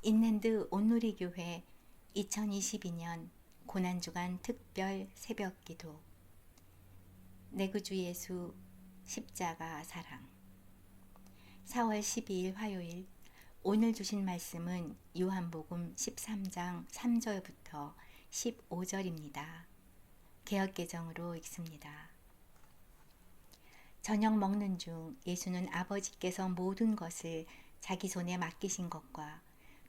인랜드 온누리교회 2022년 고난주간 특별 새벽기도 내 구주 예수 십자가 사랑 4월 12일 화요일 오늘 주신 말씀은 요한복음 13장 3절부터 15절입니다. 개혁개정으로 읽습니다. 저녁 먹는 중 예수는 아버지께서 모든 것을 자기 손에 맡기신 것과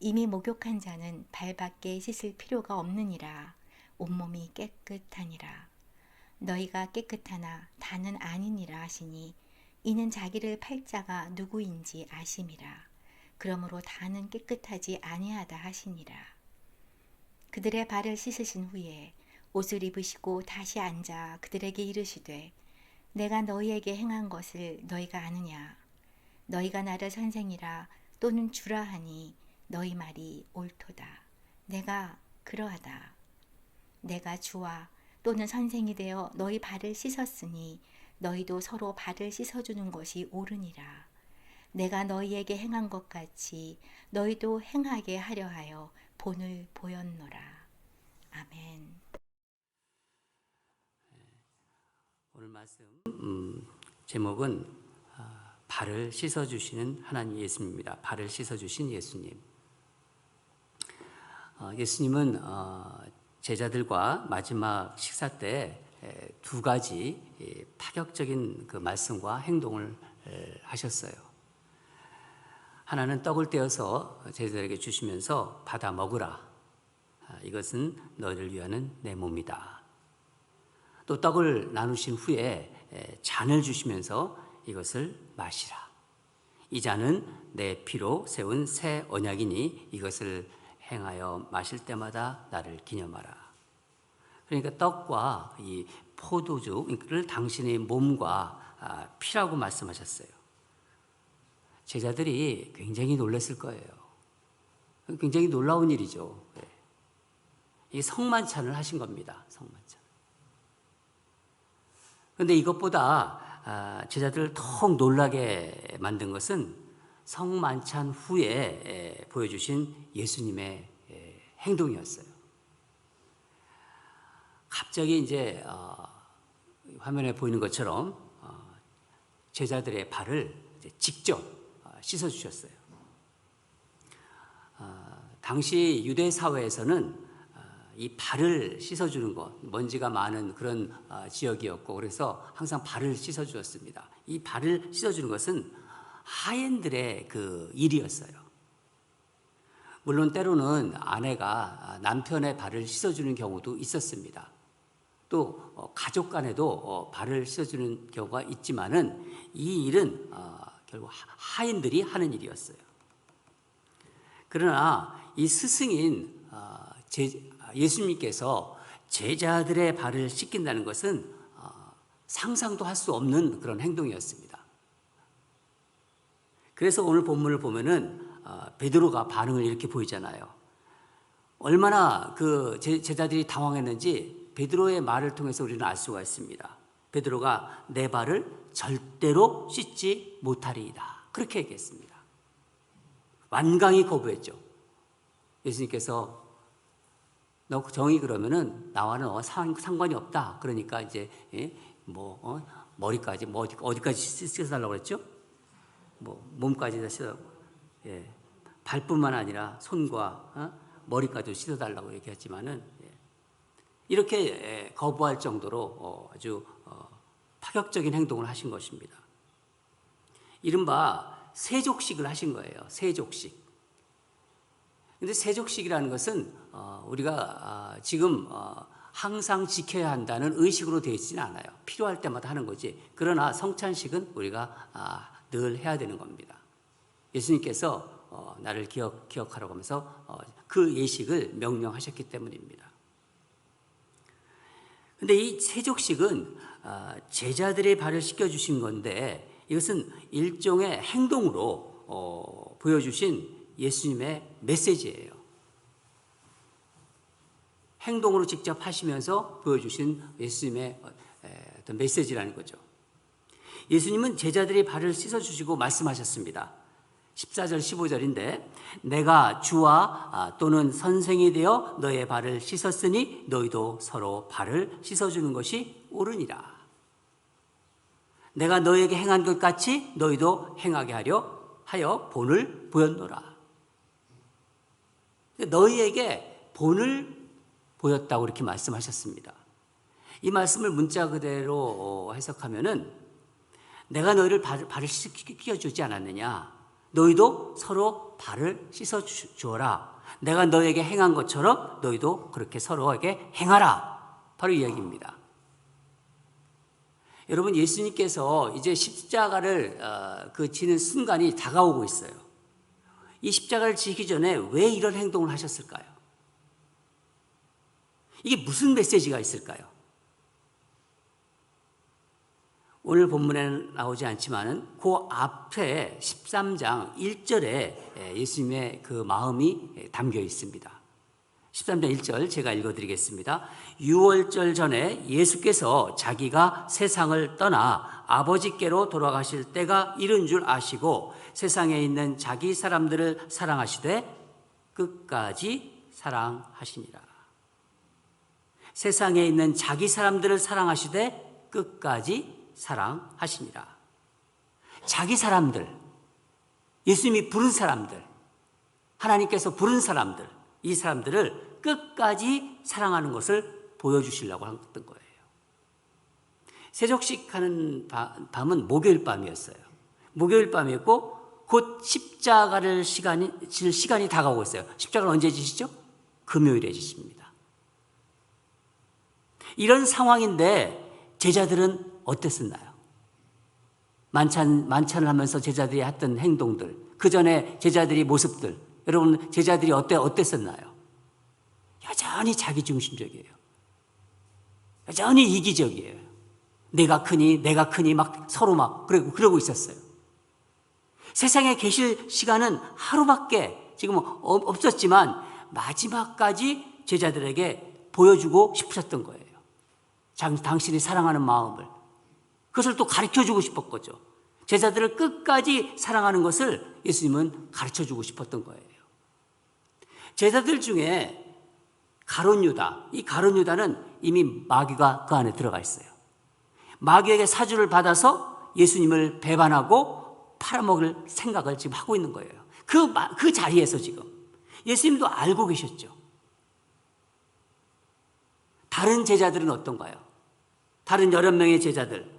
이미 목욕한 자는 발 밖에 씻을 필요가 없느니라. 온몸이 깨끗하니라. 너희가 깨끗하나 다는 아니니라 하시니 이는 자기를 팔자가 누구인지 아심이라. 그러므로 다는 깨끗하지 아니하다 하시니라. 그들의 발을 씻으신 후에 옷을 입으시고 다시 앉아 그들에게 이르시되 내가 너희에게 행한 것을 너희가 아느냐? 너희가 나를 선생이라 또는 주라 하니 너희 말이 옳도다. 내가 그러하다. 내가 주와 또는 선생이 되어 너희 발을 씻었으니 너희도 서로 발을 씻어주는 것이 옳으니라. 내가 너희에게 행한 것 같이 너희도 행하게 하려 하여 본을 보였노라. 아멘. 오늘 말씀 음, 제목은 아, 발을 씻어 주시는 하나님 예수님입니다. 발을 씻어 주신 예수님. 어, 예수님은 어, 제자들과 마지막 식사 때 두 가지 예, 파격적인 그 말씀과 행동을 에, 하셨어요. 하나는 떡을 떼어서 제자들에게 주시면서 받아 먹으라. 아, 이것은 너희를 위하는 내 몸이다. 또 떡을 나누신 후에 에, 잔을 주시면서 이것을 마시라. 이 잔은 내 피로 세운 새 언약이니 이것을 행하여 마실 때마다 나를 기념하라. 그러니까 떡과 이 포도주를 당신의 몸과 아, 피라고 말씀하셨어요. 제자들이 굉장히 놀랐을 거예요. 굉장히 놀라운 일이죠. 예. 이 성만찬을 하신 겁니다. 성만찬. 그런데 이것보다 아, 제자들을 더욱 놀라게 만든 것은 성만찬 후에 보여주신 예수님의 행동이었어요. 갑자기 이제 어, 화면에 보이는 것처럼 어, 제자들의 발을 직접 어, 씻어 주셨어요. 당시 유대 사회에서는 이 발을 씻어 주는 것, 먼지가 많은 그런 지역이었고, 그래서 항상 발을 씻어 주었습니다. 이 발을 씻어 주는 것은 하인들의 그 일이었어요. 물론 때로는 아내가 남편의 발을 씻어주는 경우도 있었습니다. 또 어, 가족 간에도 어, 발을 씻어주는 경우가 있지만은 이 일은 어, 결국 하인들이 하는 일이었어요. 그러나 이 스승인 예수님께서 제자들의 발을 씻긴다는 것은 상상도 할 수 없는 그런 행동이었습니다. 그래서 오늘 본문을 보면은 베드로가 반응을 이렇게 보이잖아요. 얼마나 그 제자들이 당황했는지 베드로의 말을 통해서 우리는 알 수가 있습니다. 베드로가 내 발을 절대로 씻지 못하리이다. 그렇게 얘기했습니다. 완강히 거부했죠. 예수님께서 너 정이 그러면은 나와는 어, 상관이 없다. 그러니까 이제 예? 뭐 어? 머리까지 뭐 어디, 까지 씻어달라고 그랬죠? 뭐 몸까지 다 씻어. 예. 발뿐만 아니라 손과 어? 머리까지 씻어달라고 얘기했지만은 예. 이렇게 에, 거부할 정도로 어, 아주 어, 파격적인 행동을 하신 것입니다. 이른바 세족식을 하신 거예요. 세족식. 근데 세족식이라는 것은 어, 우리가 아, 지금 어, 항상 지켜야 한다는 의식으로 되어 있지는 않아요. 필요할 때마다 하는 거지. 그러나 성찬식은 우리가 아, 늘 해야 되는 겁니다. 예수님께서 어, 나를 기억 기억하라고 하면서 어, 그 예식을 명령하셨기 때문입니다. 근데 이 세족식은 아, 제자들의 발을 씻겨 주신 건데 이것은 일종의 행동으로 어, 보여주신 예수님의 메시지예요. 행동으로 직접 하시면서 보여주신 예수님의 어, 메시지라는 거죠. 예수님은 제자들의 발을 씻어 주시고 말씀하셨습니다. 14절 15절인데 내가 주와 아, 또는 선생이 되어 너의 발을 씻었으니 너희도 서로 발을 씻어 주는 것이 옳으니라. 내가 너에게 행한 것 같이 너희도 행하게 하려 하여 본을 보였노라. 너희에게 본을 보였다고 이렇게 말씀하셨습니다. 이 말씀을 문자 그대로 어, 해석하면은 내가 너희를 발, 발을 씻겨 주지 않았느냐? 너희도 서로 발을 씻어 주- 주어라. 내가 너에게 행한 것처럼 너희도 그렇게 서로에게 행하라. 바로 이 이야기입니다. 여러분 예수님께서 이제 십자가를 어, 그 지는 순간이 다가오고 있어요. 이 십자가를 지기 전에 왜 이런 행동을 하셨을까요? 이게 무슨 메시지가 있을까요? 오늘 본문에는 나오지 않지만은 그 앞에 13장 1절에 예수님의 그 마음이 담겨 있습니다. 13장 1절 제가 읽어 드리겠습니다. 6월절 전에 예수께서 자기가 세상을 떠나 아버지께로 돌아가실 때가 이른 줄 아시고 세상에 있는 자기 사람들을 사랑하시되 끝까지 사랑하시니라. 세상에 있는 자기 사람들을 사랑하시되 끝까지 사랑하시니라. 자기 사람들, 예수님이 부른 사람들, 하나님께서 부른 사람들, 이 사람들을 끝까지 사랑하는 것을 보여주시려고 했던 거예요. 세족식 하는 밤은 목요일 밤이었어요. 목요일 밤이었고 곧 십자가를 시간이 질 시간이 다가오고 있어요. 십자가는 언제 지시죠? 금요일에 지십니다. 이런 상황인데 제자들은 어땠었나요? 만찬 만찬을 하면서 제자들이 했던 행동들, 그 전에 제자들이 모습들, 여러분 제자들이 어때 어땠었나요? 여전히 자기 중심적이에요. 여전히 이기적이에요. 내가 크니 내가 크니 막 서로 막 그러고 그러고 있었어요. 세상에 계실 시간은 하루밖에 지금 없었지만 마지막까지 제자들에게 보여주고 싶으셨던 거예요. 당신이 사랑하는 마음을 그것을 또 가르쳐 주고 싶었거죠. 제자들을 끝까지 사랑하는 것을 예수님은 가르쳐 주고 싶었던 거예요. 제자들 중에 가론 유다, 이 가론 유다는 이미 마귀가 그 안에 들어가 있어요. 마귀에게 사주를 받아서 예수님을 배반하고 팔아먹을 생각을 지금 하고 있는 거예요. 그, 그 자리에서 지금. 예수님도 알고 계셨죠. 다른 제자들은 어떤가요? 다른 여러 명의 제자들.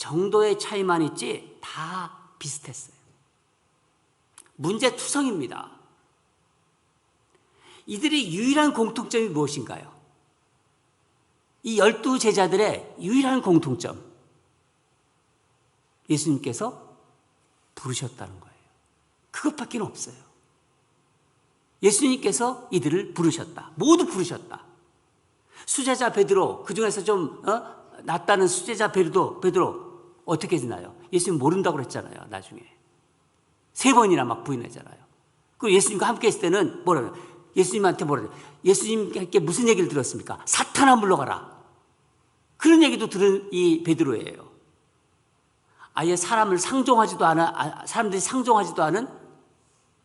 정도의 차이만 있지 다 비슷했어요. 문제 투성입니다. 이들의 유일한 공통점이 무엇인가요? 이 열두 제자들의 유일한 공통점. 예수님께서 부르셨다는 거예요. 그것밖에 없어요. 예수님께서 이들을 부르셨다. 모두 부르셨다. 수제자 베드로, 그 중에서 좀, 어? 낫다는 수제자 베드로, 베드로, 어떻게 되나요? 예수님 모른다고 그랬잖아요, 나중에. 세 번이나 막 부인하잖아요. 그 예수님과 함께 있을 때는 뭐라요? 예수님한테 뭐라요? 예수님께 무슨 얘기를 들었습니까? 사탄아 물러가라. 그런 얘기도 들은 이 베드로예요. 아예 사람을 상종하지도 않아, 사람들이 상종하지도 않은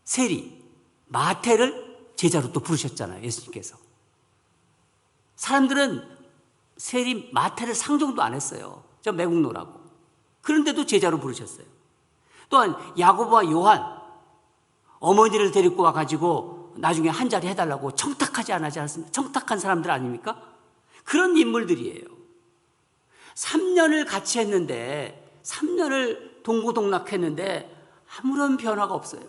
세리, 마태를 제자로 또 부르셨잖아요, 예수님께서. 사람들은 세리 마태를 상종도 안 했어요. 저 매국노라고. 그런데도 제자로 부르셨어요. 또한 야고보와 요한 어머니를 데리고 와가지고 나중에 한 자리 해달라고 청탁하지 않았지 않습니까? 청탁한 사람들 아닙니까? 그런 인물들이에요. 3년을 같이 했는데 3년을 동고동락했는데 아무런 변화가 없어요.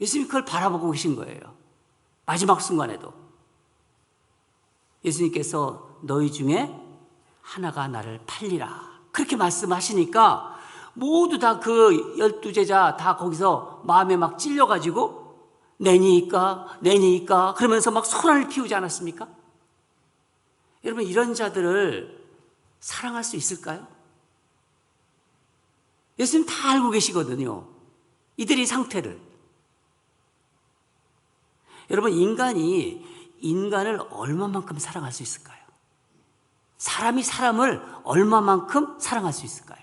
예수님이 그걸 바라보고 계신 거예요. 마지막 순간에도. 예수님께서 너희 중에 하나가 나를 팔리라. 그렇게 말씀하시니까 모두 다 그 열두 제자 다 거기서 마음에 막 찔려가지고 내니까, 내니까 그러면서 막 소란을 피우지 않았습니까? 여러분, 이런 자들을 사랑할 수 있을까요? 예수님 다 알고 계시거든요. 이들의 상태를. 여러분, 인간이 인간을 얼마만큼 사랑할 수 있을까요? 사람이 사람을 얼마만큼 사랑할 수 있을까요?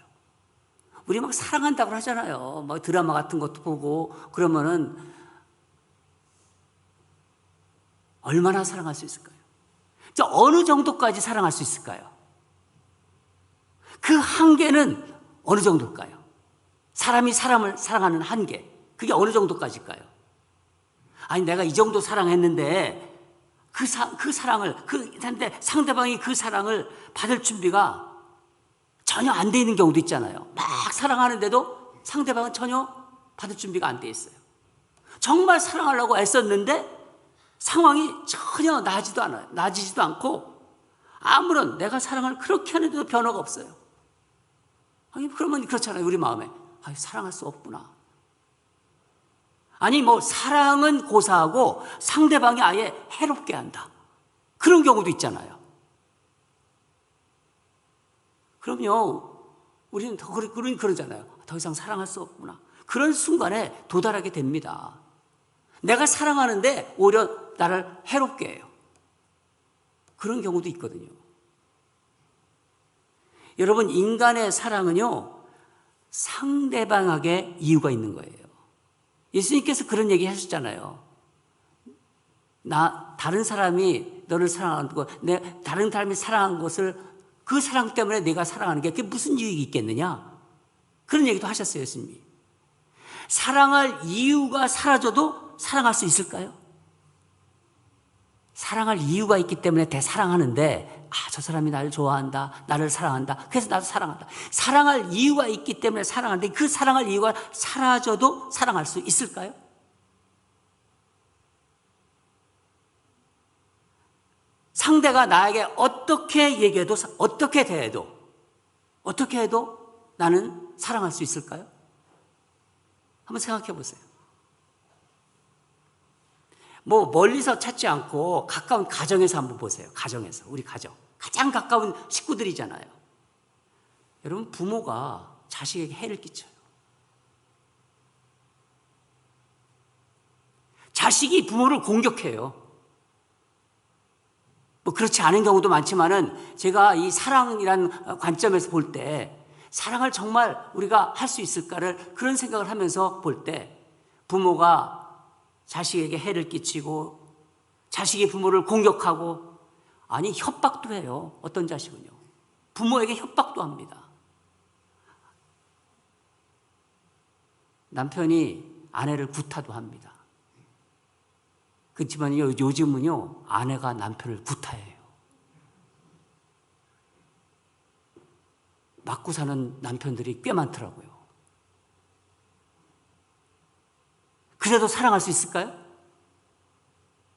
우리 막 사랑한다고 하잖아요. 막 드라마 같은 것도 보고 그러면은 얼마나 사랑할 수 있을까요? 자, 어느 정도까지 사랑할 수 있을까요? 그 한계는 어느 정도일까요? 사람이 사람을 사랑하는 한계. 그게 어느 정도까지일까요? 아니, 내가 이 정도 사랑했는데 그, 사, 그 사랑을, 그, 근데 상대방이 그 사랑을 받을 준비가 전혀 안 돼 있는 경우도 있잖아요. 막 사랑하는데도 상대방은 전혀 받을 준비가 안 돼 있어요. 정말 사랑하려고 애썼는데 상황이 전혀 나아지도 않아요. 나아지지도 않고 아무런 내가 사랑을 그렇게 하는데도 변화가 없어요. 아니, 그러면 그렇잖아요. 우리 마음에. 아, 사랑할 수 없구나. 아니, 뭐, 사랑은 고사하고 상대방이 아예 해롭게 한다. 그런 경우도 있잖아요. 그럼요, 우리는 더, 그러- 그러잖아요. 더 이상 사랑할 수 없구나. 그런 순간에 도달하게 됩니다. 내가 사랑하는데 오히려 나를 해롭게 해요. 그런 경우도 있거든요. 여러분, 인간의 사랑은요, 상대방에게 이유가 있는 거예요. 예수님께서 그런 얘기 하셨잖아요. 나, 다른 사람이 너를 사랑하는 거, 내, 다른 사람이 사랑한 것을 그 사랑 때문에 내가 사랑하는 게 그게 무슨 유익이 있겠느냐? 그런 얘기도 하셨어요, 예수님이. 사랑할 이유가 사라져도 사랑할 수 있을까요? 사랑할 이유가 있기 때문에 대사랑하는데, 아, 저 사람이 나를 좋아한다, 나를 사랑한다, 그래서 나도 사랑한다. 사랑할 이유가 있기 때문에 사랑하는데 그 사랑할 이유가 사라져도 사랑할 수 있을까요? 상대가 나에게 어떻게 얘기해도, 어떻게 대해도, 어떻게 해도 나는 사랑할 수 있을까요? 한번 생각해 보세요. 뭐 멀리서 찾지 않고 가까운 가정에서 한번 보세요. 가정에서 우리 가정 가장 가까운 식구들이잖아요. 여러분 부모가 자식에게 해를 끼쳐요. 자식이 부모를 공격해요. 뭐 그렇지 않은 경우도 많지만은 제가 이 사랑이란 관점에서 볼 때 사랑을 정말 우리가 할 수 있을까를 그런 생각을 하면서 볼 때 부모가 자식에게 해를 끼치고 자식이 부모를 공격하고 아니 협박도 해요. 어떤 자식은요. 부모에게 협박도 합니다. 남편이 아내를 구타도 합니다. 그렇지만 요즘은요 아내가 남편을 구타해요. 맞고 사는 남편들이 꽤 많더라고요. 그래도 사랑할 수 있을까요?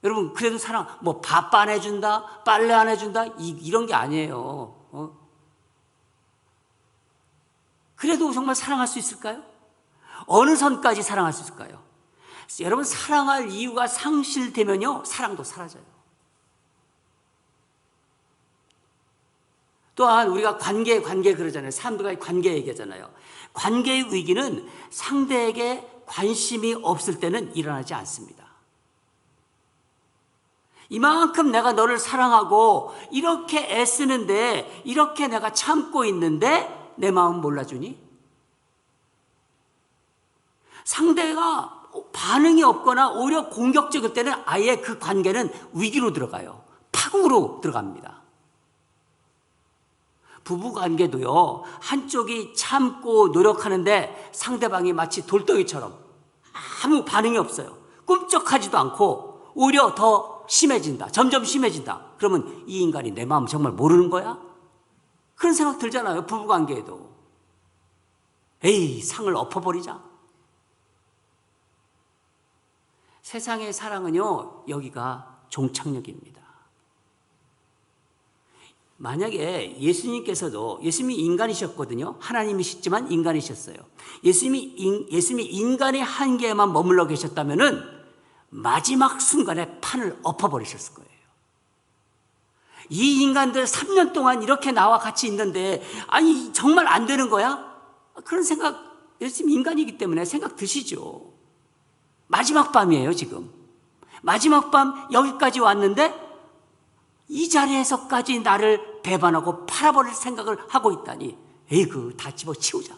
여러분, 그래도 사랑, 뭐, 밥 안 해준다, 빨래 안 해준다, 이, 런게 아니에요. 어? 그래도 정말 사랑할 수 있을까요? 어느 선까지 사랑할 수 있을까요? 여러분, 사랑할 이유가 상실되면요, 사랑도 사라져요. 또한 우리가 관계, 관계 그러잖아요. 사람들과의 관계 얘기하잖아요. 관계의 위기는 상대에게 관심이 없을 때는 일어나지 않습니다. 이만큼 내가 너를 사랑하고 이렇게 애쓰는데 이렇게 내가 참고 있는데 내 마음 몰라주니? 상대가 반응이 없거나 오히려 공격적일 때는 아예 그 관계는 위기로 들어가요. 파국으로 들어갑니다. 부부 관계도요, 한쪽이 참고 노력하는데 상대방이 마치 돌덩이처럼 아무 반응이 없어요. 꿈쩍하지도 않고 오히려 더 심해진다. 점점 심해진다. 그러면 이 인간이 내 마음 정말 모르는 거야? 그런 생각 들잖아요. 부부 관계에도. 에이, 상을 엎어버리자. 세상의 사랑은요, 여기가 종착역입니다. 만약에 예수님께서도 예수님이 인간이셨거든요. 하나님이셨지만 인간이셨어요. 예수님이 인, 예수님이 인간의 한계에만 머물러 계셨다면은 마지막 순간에 판을 엎어버리셨을 거예요. 이 인간들 3년 동안 이렇게 나와 같이 있는데 아니 정말 안 되는 거야? 그런 생각 예수님 인간이기 때문에 생각 드시죠. 마지막 밤이에요, 지금. 마지막 밤 여기까지 왔는데 이 자리에서까지 나를 배반하고 팔아버릴 생각을 하고 있다니. 에이그, 다 집어치우자.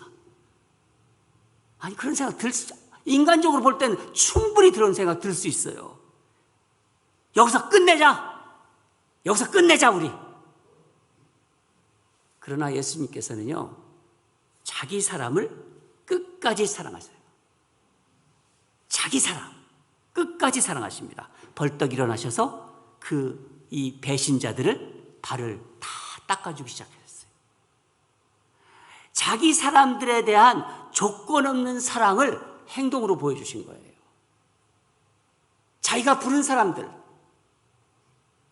아니, 그런 생각 들 수, 인간적으로 볼 때는 충분히 그런 생각 들 수 있어요. 여기서 끝내자! 여기서 끝내자, 우리! 그러나 예수님께서는요, 자기 사람을 끝까지 사랑하세요. 자기 사람, 끝까지 사랑하십니다. 벌떡 일어나셔서 그 이 배신자들을 발을 다 닦아주기 시작했어요. 자기 사람들에 대한 조건 없는 사랑을 행동으로 보여주신 거예요. 자기가 부른 사람들,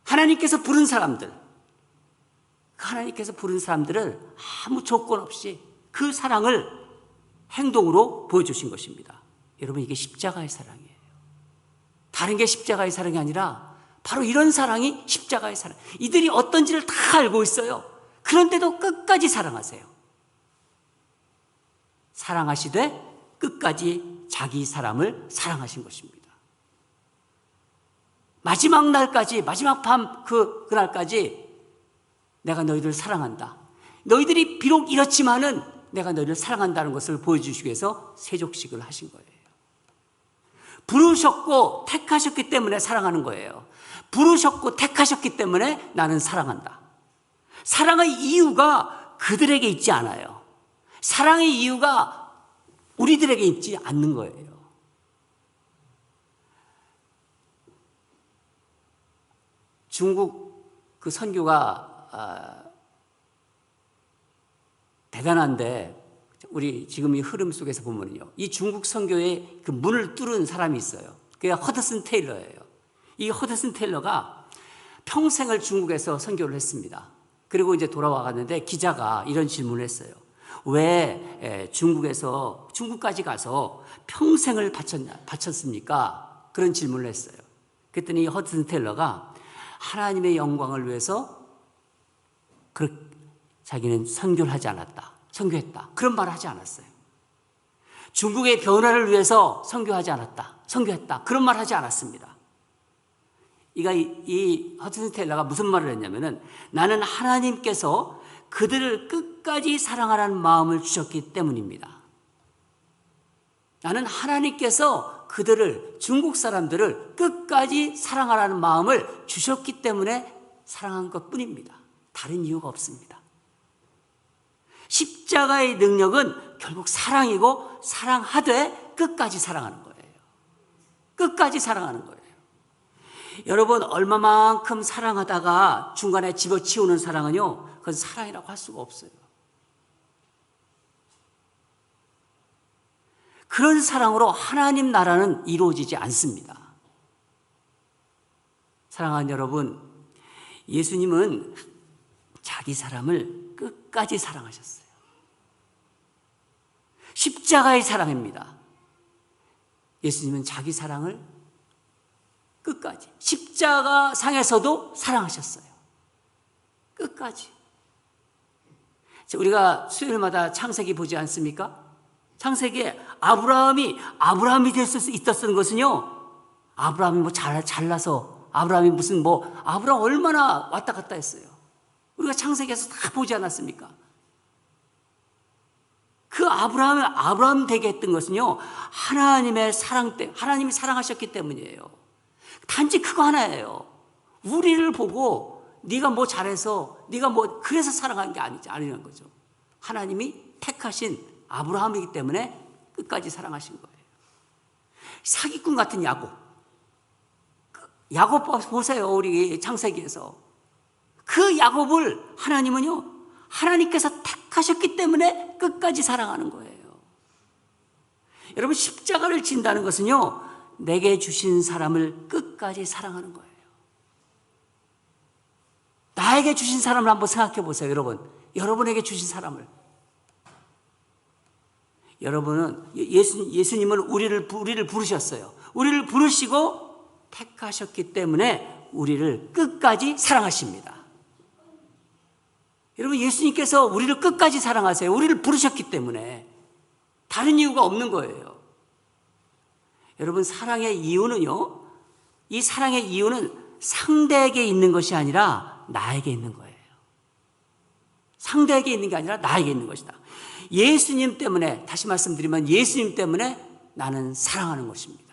하나님께서 부른 사람들, 그 하나님께서 부른 사람들을 아무 조건 없이 그 사랑을 행동으로 보여주신 것입니다. 여러분, 이게 십자가의 사랑이에요. 다른 게 십자가의 사랑이 아니라 바로 이런 사랑이 십자가의 사랑. 이들이 어떤지를 다 알고 있어요. 그런데도 끝까지 사랑하세요. 사랑하시되 끝까지 자기 사람을 사랑하신 것입니다. 마지막 날까지, 마지막 밤 그, 그날까지 내가 너희들 사랑한다. 너희들이 비록 이렇지만은 내가 너희를 사랑한다는 것을 보여주시기 위해서 세족식을 하신 거예요. 부르셨고 택하셨기 때문에 사랑하는 거예요. 부르셨고 택하셨기 때문에 나는 사랑한다. 사랑의 이유가 그들에게 있지 않아요. 사랑의 이유가 우리들에게 있지 않는 거예요. 중국 그 선교가 아, 대단한데 우리 지금 이 흐름 속에서 보면요. 이 중국 선교의 그 문을 뚫은 사람이 있어요. 그게 허드슨 테일러예요. 이 허드슨 테일러가 평생을 중국에서 선교를 했습니다. 그리고 이제 돌아와 갔는데 기자가 이런 질문을 했어요. 왜 중국에서 중국까지 가서 평생을 바쳤냐, 바쳤습니까? 그런 질문을 했어요. 그랬더니 허드슨 테일러가 하나님의 영광을 위해서 그 자기는 선교를 하지 않았다. 선교했다. 그런 말을 하지 않았어요. 중국의 변화를 위해서 선교하지 않았다. 선교했다. 그런 말 하지 않았습니다. 이가 이, 이 허튼 테일러가 무슨 말을 했냐면은 나는 하나님께서 그들을 끝까지 사랑하라는 마음을 주셨기 때문입니다. 나는 하나님께서 그들을 중국 사람들을 끝까지 사랑하라는 마음을 주셨기 때문에 사랑한 것 뿐입니다. 다른 이유가 없습니다. 십자가의 능력은 결국 사랑이고 사랑하되 끝까지 사랑하는 거예요. 끝까지 사랑하는 거예요. 여러분 얼마만큼 사랑하다가 중간에 집어치우는 사랑은요. 그건 사랑이라고 할 수가 없어요. 그런 사랑으로 하나님 나라는 이루어지지 않습니다. 사랑하는 여러분, 예수님은 자기 사람을 끝까지 사랑하셨어요. 십자가의 사랑입니다. 예수님은 자기 사랑을 끝까지 십자가 상에서도 사랑하셨어요. 끝까지. 우리가 수요일마다 창세기 보지 않습니까? 창세기에 아브라함이 아브라함이 될 수 있었던 것은요. 아브라함이 뭐 잘, 잘나서 아브라함이 무슨 뭐 아브라함 얼마나 왔다 갔다 했어요. 우리가 창세기에서 다 보지 않았습니까? 그 아브라함이 아브라함 되게 했던 것은요. 하나님의 사랑 때 하나님이 사랑하셨기 때문이에요. 단지 그거 하나예요. 우리를 보고 네가 뭐 잘해서 네가 뭐 그래서 사랑한 게 아니지 아니라는 거죠. 하나님이 택하신 아브라함이기 때문에 끝까지 사랑하신 거예요. 사기꾼 같은 야곱 야곱 보세요. 우리 창세기에서. 그 야곱을 하나님은요, 하나님께서 택하셨기 때문에 끝까지 사랑하는 거예요. 여러분, 십자가를 진다는 것은요, 내게 주신 사람을 끝까지 사랑하는 거예요. 나에게 주신 사람을 한번 생각해 보세요, 여러분. 여러분에게 주신 사람을. 여러분은 예수, 예수님은 우리를, 우리를 부르셨어요. 우리를 부르시고 택하셨기 때문에 우리를 끝까지 사랑하십니다. 여러분, 예수님께서 우리를 끝까지 사랑하세요. 우리를 부르셨기 때문에. 다른 이유가 없는 거예요. 여러분, 사랑의 이유는요, 이 사랑의 이유는 상대에게 있는 것이 아니라 나에게 있는 거예요. 상대에게 있는 게 아니라 나에게 있는 것이다. 예수님 때문에, 다시 말씀드리면 예수님 때문에 나는 사랑하는 것입니다.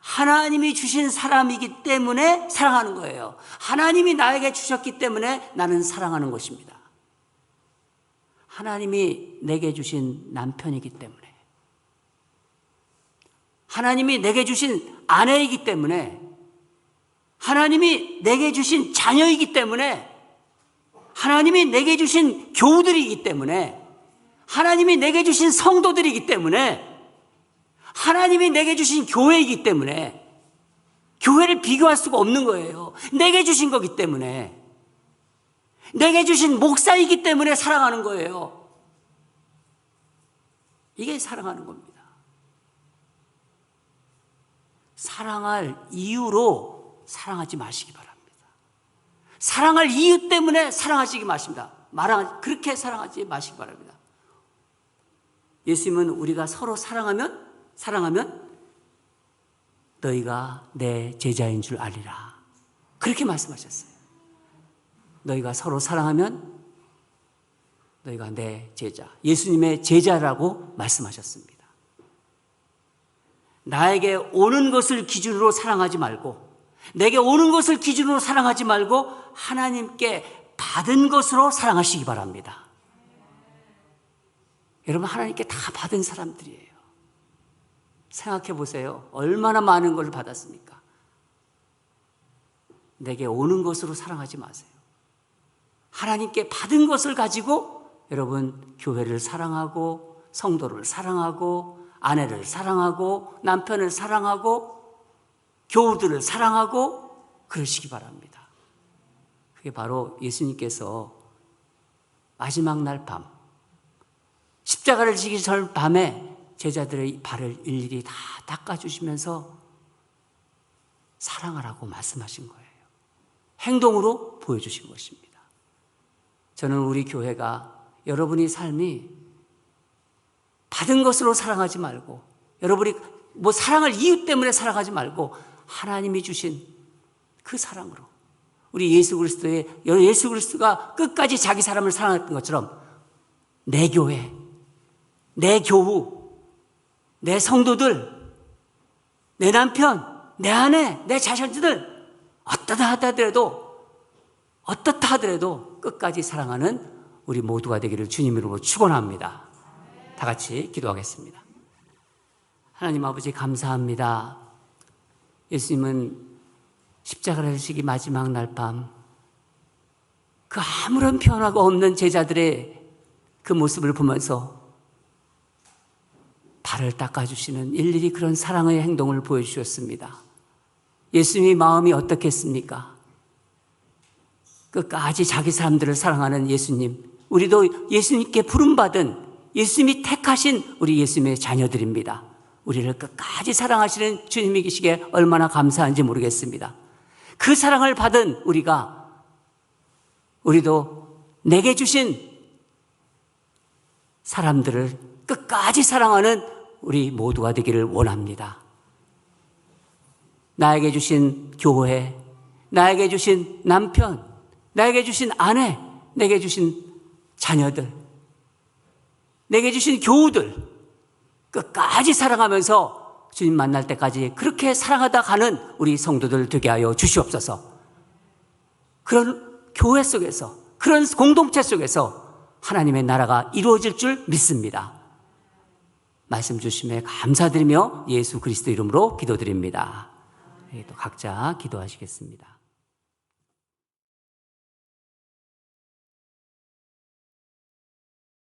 하나님이 주신 사람이기 때문에 사랑하는 거예요. 하나님이 나에게 주셨기 때문에 나는 사랑하는 것입니다. 하나님이 내게 주신 남편이기 때문에. 하나님이 내게 주신 아내이기 때문에. 하나님이 내게 주신 자녀이기 때문에. 하나님이 내게 주신 교우들이기 때문에. 하나님이 내게 주신 성도들이기 때문에. 하나님이 내게 주신 교회이기 때문에 교회를 비교할 수가 없는 거예요. 내게 주신 거기 때문에. 내게 주신 목사이기 때문에 사랑하는 거예요. 이게 사랑하는 겁니다. 사랑할 이유로 사랑하지 마시기 바랍니다. 사랑할 이유 때문에 사랑하시기 마십니다. 말하 그렇게 사랑하지 마시기 바랍니다. 예수님은 우리가 서로 사랑하면 사랑하면 너희가 내 제자인 줄 알리라. 그렇게 말씀하셨어요. 너희가 서로 사랑하면 너희가 내 제자, 예수님의 제자라고 말씀하셨습니다. 나에게 오는 것을 기준으로 사랑하지 말고, 내게 오는 것을 기준으로 사랑하지 말고, 하나님께 받은 것으로 사랑하시기 바랍니다. 여러분, 하나님께 다 받은 사람들이에요. 생각해 보세요. 얼마나 많은 걸 받았습니까? 내게 오는 것으로 사랑하지 마세요. 하나님께 받은 것을 가지고 여러분 교회를 사랑하고 성도를 사랑하고 아내를 사랑하고 남편을 사랑하고 교우들을 사랑하고 그러시기 바랍니다. 그게 바로 예수님께서 마지막 날 밤, 십자가를 지기 전 밤에 제자들의 발을 일일이 다 닦아주시면서 사랑하라고 말씀하신 거예요. 행동으로 보여주신 것입니다. 저는 우리 교회가 여러분이 삶이 받은 것으로 사랑하지 말고 여러분이 뭐 사랑을 이유 때문에 사랑하지 말고 하나님이 주신 그 사랑으로 우리 예수 그리스도의 예수 그리스도가 끝까지 자기 사람을 사랑했던 것처럼 내 교회, 내 교우, 내 성도들, 내 남편, 내 아내, 내 자식들 어떠다 하더라도 어떻다 하더라도 끝까지 사랑하는 우리 모두가 되기를 주님 이름으로 축원합니다. 다 같이 기도하겠습니다. 하나님 아버지 감사합니다. 예수님은 십자가를 지기 마지막 날 밤 그 아무런 변화가 없는 제자들의 그 모습을 보면서 발을 닦아주시는 일일이 그런 사랑의 행동을 보여주셨습니다. 예수님의 마음이 어떻겠습니까? 끝까지 자기 사람들을 사랑하는 예수님. 우리도 예수님께 부름받은 예수님이 택하신 우리 예수님의 자녀들입니다. 우리를 끝까지 사랑하시는 주님이 계시기에 얼마나 감사한지 모르겠습니다. 그 사랑을 받은 우리가 우리도 내게 주신 사람들을 끝까지 사랑하는 우리 모두가 되기를 원합니다. 나에게 주신 교회, 나에게 주신 남편, 나에게 주신 아내, 내게 주신 자녀들, 내게 주신 교우들, 끝까지 사랑하면서 주님 만날 때까지 그렇게 사랑하다 가는 우리 성도들 되게 하여 주시옵소서. 그런 교회 속에서, 그런 공동체 속에서 하나님의 나라가 이루어질 줄 믿습니다. 말씀 주심에 감사드리며 예수 그리스도 이름으로 기도드립니다. 또 각자 기도하시겠습니다.